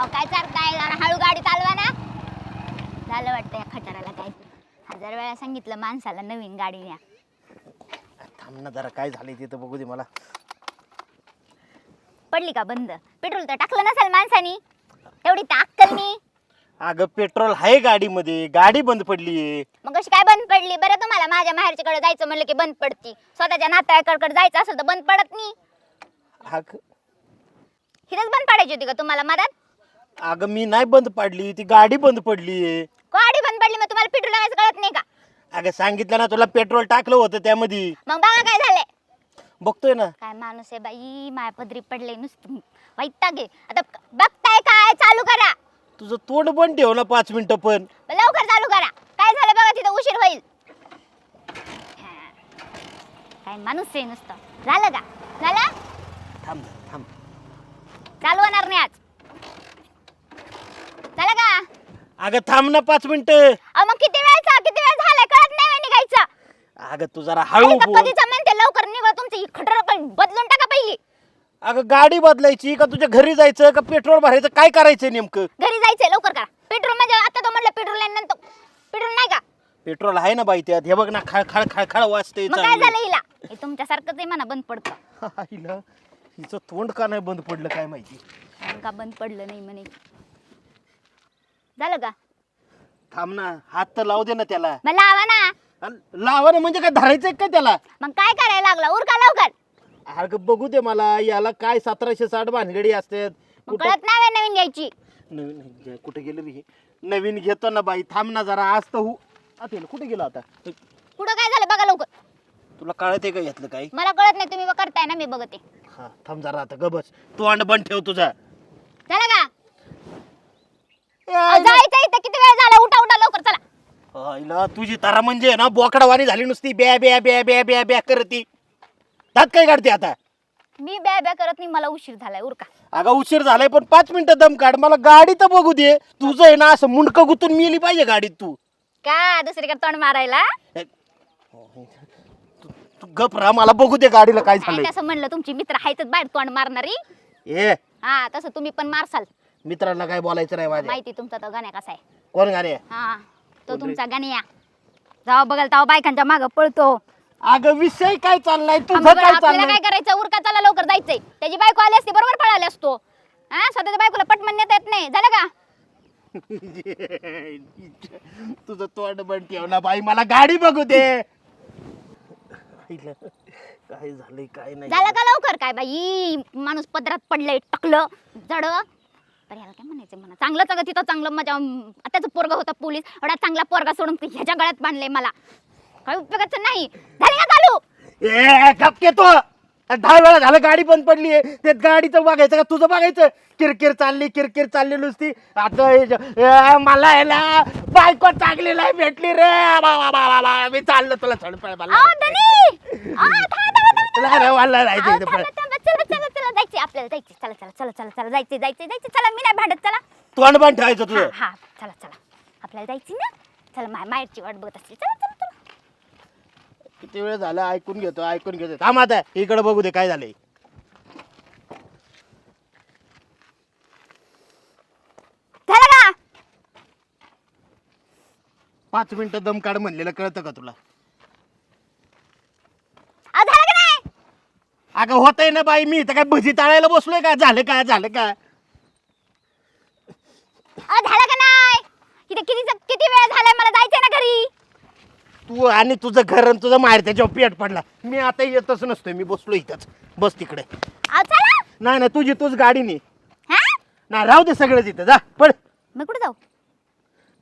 अहो काय चालताय? जरा हळू गाडी चालवा ना. झालं वाटतं या खटाराला काय. हजार वेळा सांगितलं माणसाला नवीन गाडी न्या. थांब ना जरा काय झालंय तिथं बघू दे मला. पडली का बंद? पेट्रोल तर टाकलं नसेल माणसानी. तेवढी टाकल मी. अगं पेट्रोल आहे गाडीमध्ये. गाडी बंद पडली मग कशी काय बंद पडली? बरं तुम्हाला माझ्या माहेरच्याकडे जायचं म्हणलं की बंद पडती. स्वतःच्या नातेवाईकाकडे जायचं असेल तर बंद पडत नाही. अगं. हिथंच बंद पडायची होती का तुम्हाला मदत? अगं मी नाही बंद पडली ती गाडी बंद पडली. गाडी बंद पडली मग तुम्हाला पेट्रोल लावायचं कळत नाही का? अगं सांगितलं ना तुला पेट्रोल टाकलं होतं त्यामध्ये. मग बघा काय झालंय. बघतोय ना. काय माणूस आहे बाई माया पदरी पडले नुसतं. वैताग आहे. आता बघताय काय चालू करा. तुझं तोंड बंद ठेव ना पाच मिनिटं पण. लवकर चालू करा. काय झालं बघा तिथं उशीर होईल. काय माणूस आहे नुसतं. झालं का? झालं? थांब थांब. चालू होणार नाही आज झालं का अगं थांब ना पाच मिनिटं. अहो मग किती वेळचा किती वेळ झालाय? कळत नाही व्हय निघायचं अगं तू जरा हळू का बोल. कधीच म्हणते लवकर निघा तुमची खटर बदलून टाका पहिली. अगं गाडी बदलायची का तुझ्या घरी जायचं का पेट्रोल भरायचं? काय करायचं नेमकं? घरी जायचंय लवकर करा पेट्रोल म्हणजे आता तो म्हणलं पेट्रोल नंतर पेट्रोल नाही का? पेट्रोल आहे ना बाई त्यात. हे बघ ना खळ खळ खळ खळ वाजते मग काय झालं हिला? हे तुमच्यासारखंच आहे म्हणा बंद पडतं. हिला हिचं तोंड का नाही बंद पडलं काय माहिती? कारण का बंद पडलं नाही म्हणे? झालं का? थांब ना हात तर लावू दे ना त्याला. मग लावा ना. अन लावा ना म्हणजे काय धरायचंय काय त्याला? मग काय करायला लागला? उरका लवकर. अगं बघू दे मला याला काय सतराशे साठ भानगडी असतात. मग कुठं कळत नाही नवीन घ्यायची. नवीन घे- कुठे गेलं रे हे? नवीन घेतो ना बाई थांब ना जरा आज तर हो कुठे गेला आता? कुठं काय झालं? बघा लवकर. तुला कळत का यातलं काही? मला कळत नाही तुम्ही करताय ना मी बघते. हा थांब जरा आता गबस. तोंड बंद ठेव तुझा. झालं का अहो, जायचं इथं किती वेळ झाला उठा उठा लवकर चला आईला तुझी तारा म्हणजे ना बोकडावानी झाली नुसती ब्या ब्या ब्या ब्या ब्या ब्या करती. त्यात काय काढते आता? मी ब्या ब्या करत नाही मला उशीर झालाय उरका. अगं उशीर झालाय पण पाच मिनिटं दम काढ मला गाडी तर बघू दे. तुझं आहे ना असं मुंडकं गुतून मिली पाहिजे गाडीत तू. का? दुसरीकडे तोंड मारायला? तू- गप राहा मला बघू दे गाडीला काय काय झालंय. कसं म्हणलं तुमची मित्र आहेतच बाहेर तोंड मारणारी? ए हा तसं तुम्ही पण मारसाल. मित्रांना काय बोलायचं नाही माझ्या. माहिती तुमचा तो गाण्या कसा आहे. कोण गाणे? हा. तो? तुमचा गाण्या. जावा बघाल तेव्हा बायकांच्या मागं पळतो. अगं विषय काय चाललाय? तुझं काय आपल्याला चाललंय? काय करायचं? उरका चला लवकर जायचंय. त्याची बायको आली असती बरोबर पळाली असतो. हा स्वतःच्या बायकोला पटमन नेता येत नाही. झालं का? तुझं तोंड बंद ठेव ना बाई. मला गाडी बघू दे. आईला, काय झालंय काय नाही. झालं का लवकर? काय बाई माणूस पदरात पडलंय टाकलं जड. तर याला काय म्हणायचं म्हणा चांगलं सगळं तिथं चांगलं माझ्या आताच पोरगा होता पोलीस. एवढा चांगला पोरगा सोडून ह्याच्या गळ्यात बांधले मला. काही उपयोगाचं नाही. झाले का चालू? ए गपके तो. दहा वेळा झालं गाडी बंद पडली ते गाडीचं बघायचं का? तुझं बघायचं? किरकिर चालली किरकिर चालली नुसती. आता हे ज- ए, मला याला बायको चांगली नाही भेटली रे. बा, बा, बा, बा, बा. मी चाललो तुला चढ पळ मला अहो, धनी! अहो, थांबा, थांबा, थांबा, तुला थांबा. रे, मला अहो, राहायचं इथं, थांबा, पळ. थांबा. चला चला. चला जायचे आपल्याला जायचे चला चला चला चला चला जायचे जायचे जायचे चला मी नाही भांडत चला. तोंड बंद ठेवायचं तुझं. हा चला चला. आपल्याला जायची ना? चला माय माहेरची वाट बघत असते. चला चला चला. किती वेळ झाला? ऐकून घेतो ऐकून घेतो. थांब आता इकडे बघू दे काय झालंय. झालं का? पाच मिनिटं दम काढ म्हणलेलं कळतं का तुला अहो, झालं का नाही अगं होतंय ना बाई मी इथं काय भजी ताळायला बसलोय का? झालं का? झालं का? अहो, झालं का नाही? इथे किती किती वेळ झालाय मला जायचंय ना घरी? तू आणि तुझं घर आणि तुझं माहेर त्याच्यावर पेट पडला. मी आता येतच नसतोय मी बसलो इथंच. बस तिकडे. अहो चला. नाही ना तुझी तूच गाडी नाही हा? नाही राहू दे सगळं तिथं जा पड मी कुठे जाऊ?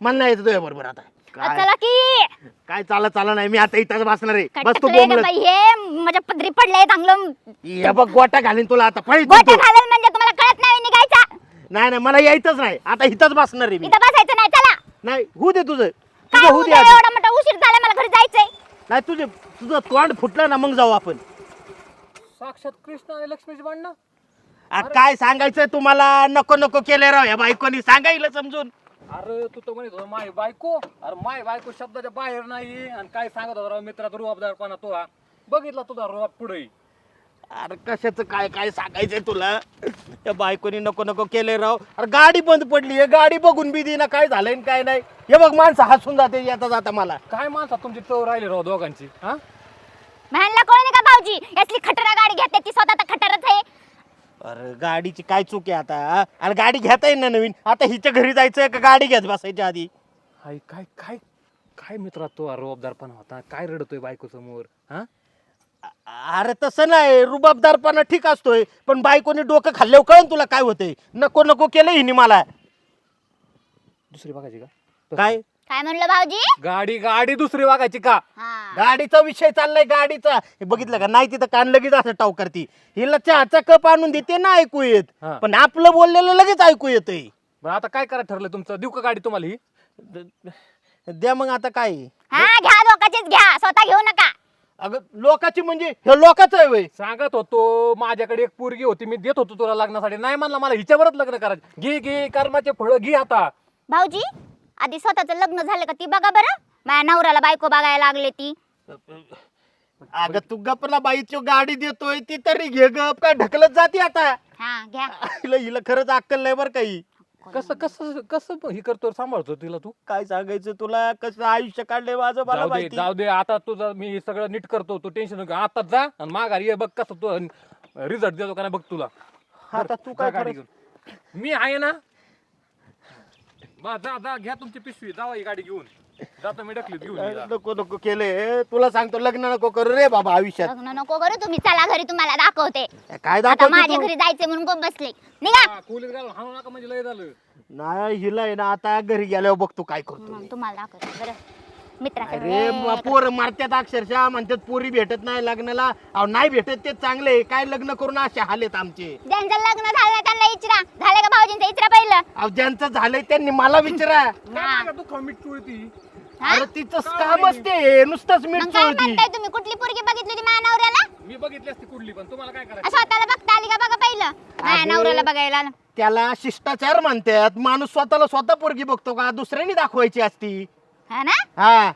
मला नाही येत तुझ्या बरोबर आता. काय? चला की. काय चालत चालला नाही. मी आता इथंच बसणार आहे. बस तू टाकलंय का बोंबलत. बाई? हे माझ्या पदरी पडलंय चांगलं. हे बघ गोटा घालीन तुला आता. पळ इथून गोट्या तू. घालेल म्हणजे तुम्हाला कळत नाही निघायचा. नाही नाही मला यायचंच नाही. आता इथंच बसणार आहे मी. इथं बसायचं नाही. चला. नाही होऊ दे तुझं. काय तुझं होऊ दे उद्या आधी. एवढा मोठा उशीर झाला मला घरी जायचंय. नाही तुझे तुझं तोंड फुटलं ना मग जाऊ आपण. साक्षात कृष्ण आणि लक्ष्मीची भांडणं? आ, काय सांगायचंय तुम्हाला? नको नको केले राव. या बायकोनी सांगायला समजून. अरे तू तर म्हणत होता माय बायको. अरे माय बायको शब्दाच्या बाहेर नाही. आणि काय सांगत होता राव मित्राचा रुबाबदारपणा तो हा? बघितला तुझा रुबाब पुढे. अरे कशाचं काय काय सांगायचंय तुला? त्या बायकोनी नको नको केलंय राव. अरे गाडी बंद पडली. आहे गाडी बघून बी ना काय झालंय आणि काय नाही. हे बघ माणसं हसून जाते येता जाता मला. काय माणसा तुमची चव राहिली राव दोघांची हा? कळलं नाही का भाऊजी? यातली खटरा गाडी घेते ती स्वतः तर खटरच आहे अरे गाडीची काय चूक आहे आता हा? अरे गाडी घेता येईल ना नवीन? आता हिच्या घरी जायचं का गाडी घेत बसायच्या आधी? हाय काय काय काय मित्रा तो रोबदारपणा होता? काय रडतोय बायको समोर हा? अ- अरे तसं नाही रुबाबदारपणा ठीक असतोय पण बायकोने डोकं खाल्ल्यावर कळन तुला काय होतंय? नको नको केलं हिने मला. दुसरी बघायची का? काय? काय म्हणलं भाऊजी? गाडी गाडी दुसरी बघायची का? हा. गाडीचा विषय चाललाय गाडीचा. हे बघितलं का? नाही तिथं कान लगेच असं टाव करती हिला चहाचा कप आणून देते ना ऐकू येत. हा. पण आपलं बोललेलं लगेच ऐकू येतंय. बरं आता काय करा ठरलं तुमचं? देऊ का गाडी तुम्हाला ही? द- द्या मग आता काय? हा घ्या लोकांचीच घ्या. स्वतः घेऊ नका. अगं लोकाची म्हणजे हे लोकाच आहे वय. सांगत होतो माझ्याकडे एक पोरगी होती. मी देत होतो तुला लग्नासाठी. नाही म्हणला मला हिच्यावरच लग्न करायचं. घे घे कर्माचे फळ घे आता. भाऊजी आधी स्वतःच लग्न झालं का ती बघा बरं. माझ्या नवऱ्याला बायको बघायला लागले ती. अगं तू गपला बाईची गाडी देतोय ती तरी घे गप. काय ढकलत जाते आता? हा घ्या. हिला हिला खरंच अक्कल नाही बरं काही. कसं कसं कसं ही करतो सांभाळतो तिला तू? काय सांगायचं तुला? कसं आयुष्य काढलंय माझं मला जाऊ दे माहिती जाऊ दे आता तुझं मी सगळं नीट करतो तू टेन्शन नको. आता जा आणि माघारी ये बघ कसं तू रिझल्ट देतो का नाही बघ तुला. आता तू जा काय गाडी? घेऊन. मी आहे ना बा जा जा घ्या तुमची पिशवी जावा ही गाडी घेऊन. जातो मी ढकलीत घेऊन ये जा. नको नको केले. तुला सांगतो लग्न नको करू रे बाबा आयुष्यात. लग्न नको करू तुम्ही चला घरी तुम्हाला दाखवते. काय आता दाखवतो माझ्या तू? घरी जायचे म्हणून गप बसले? निघा. हा, खोलीत घालून हाणू नका म्हणजे लय झालं. नाही हिला आहे ना आता घरी गेल्यावर बघतो काय करतो. मग तुम्हाला दाखवते बरं. अरे वेळेत. पोर मारत्यात अक्षरशः. म्हणतात पोरी भेटत नाही लग्नाला. अहो नाही भेटत ते चांगले. काय लग्न करून असे हालेत आमचे? ज्यांचं लग्न झालं त्यांना इचरा. झालं का भाऊजींचं? इचरा पहिलं. अहो ज्यांचं झालंय त्यांनी मला विचारा. हा. तू खमीट चुळती? हा? अरे तिचं कामच ते नुसतंच मग मीठ काय चोळती. म्हणताय तुम्ही? कुठली पोरगी बघितली होती माझ्या नवऱ्याला? मी बघितली असती कुठली पण तुम्हाला काय करायचं? स्वतःला बघता आली का बघा पहिलं? माझ्या अगं. नवऱ्याला बघायला त्याला शिष्टाचार म्हणतात. माणूस स्वतःला स्वतः पोरगी बघतो का? दुसऱ्यानी दाखवायची असती. हा ना? हा.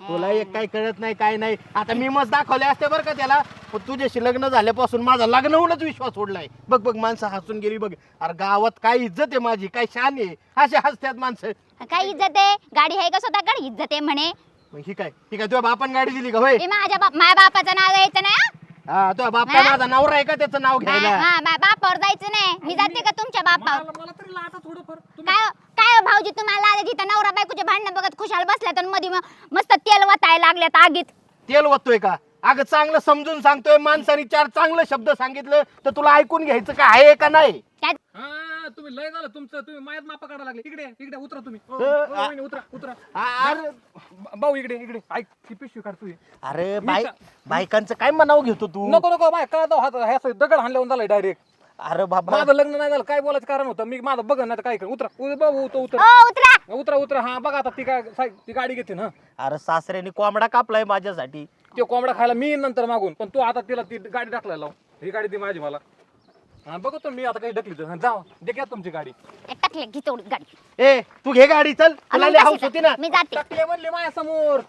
तुला एक काही कळत नाही काय नाही. आता मी मस्त दाखवले असते बरं का त्याला. पण तुझ्याशी लग्न झाल्यापासून माझा लग्न होऊनच विश्वास सोडलाय बघ बघ माणसं हसून गेली बघ. अरे गावात काय इज्जत आहे माझी काय शान आहे. असे हसतात माणसं. काय इज्जत आहे? गाडी आहे का स्वतःकडे इज्जत आहे म्हणे. मग ही काय? ही काय तुझ्या बापान गाडी दिली का? होय. हे माझ्या बाप माझ्या बापाचं नाव घ्यायचं नाही हा? तुझ्या बाप काय हा? माझा नवरा आहे का त्याचं नाव हा? घ्यायला? हा माझ्या बापावर जायचं नाही. मी जाते का तुमच्या बापावर? मला मला तरी लाटा थोडंफार. तुम्ही काय काय हो? भाऊजी तुम्हाला आले तिथं नवरा बायकोचे भांडणं बघत खुशाल बसल्या तर मध्ये मग मस्त तेल वतायला लागल्यात आगीत. तेल ओततोय का? अगं चांगलं समजून सांगतोय माणसाने चार चांगलं शब्द सांगितलं तर तुला ऐकून घ्यायचं का आहे का नाही? त्यात हा तुम्ही लय झालं तुमचं. तुम्ही मायात मापा काढा लागले. इकडे इकडे उतरा तुम्ही. ओ, अ, ओ, आ- वहिनी, उतरा उतरा. आ- अरे भाऊ इकडे इकडे. ऐक ती पिशवी काढ अरे बाय बायकांचं काय म्हणावं घेतो तू? नको नको माय काय हात हे असं दगड हाणल्यावर झालाय डायरेक्ट अरे बाबा. माझं लग्न नाही झालं काय बोलायचं कारण होतं? मी माझं बघ नाही तर काय कर? उतरा. उ- भाऊ तो उतर. ओ उतरा. उतरा उतरा. हा बघा आता ती काय ती गाडी घेते ना. अरे सासऱ्याने कोंबडा कापलाय माझ्यासाठी. ते कोंबडा खायला मी येईन नंतर मागून पण तू आता तिला ती गाडी टाकलाय लाव. ही गाडी ती माझी मला. हा बघतो मी आता काही ढकली तर. जा दे घ्या तुमची गाडी. ए, टाकले घे तेवढी गाडी. ए तू घे गाडी चल. तुला लय हाऊस होती ना. मी जाते. टाकली म्हणली माझ्यासमोर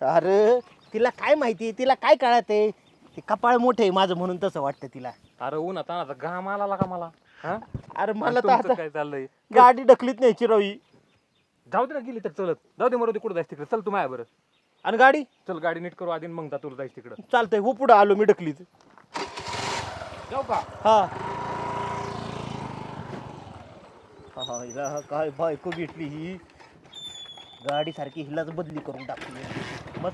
अरे तिला काय माहिती? तिला काय कळत आहे ते कपाळ मोठे माझं म्हणून तसं वाटतं तिला. अरे ऊन तानाचा घाम आला का मला. हा? अरे मला तर तुमचं आता काय चाललंय? गाडी ढकलीत नाही चिरवी. जाऊ दे ना गेली तर चलत. जाऊ दे मरू दे कुठं जायचं तिकडे? चल तू माझ्या बरं. आणि गाडी? चल गाडी नीट करू आधी आणि मग जा तुला जायचं तिकडं. चालतंय हो पुढं आलो मी ढकलीत. जाऊ का? हा. हा, हिला काय बायको भेटली ही? गाडी सारखी हिलाच बदली करून टाकली. बस.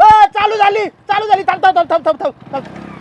अ, चालू झाली चालू झाली. थांब थांब थांब थांब थांब थांब थांब.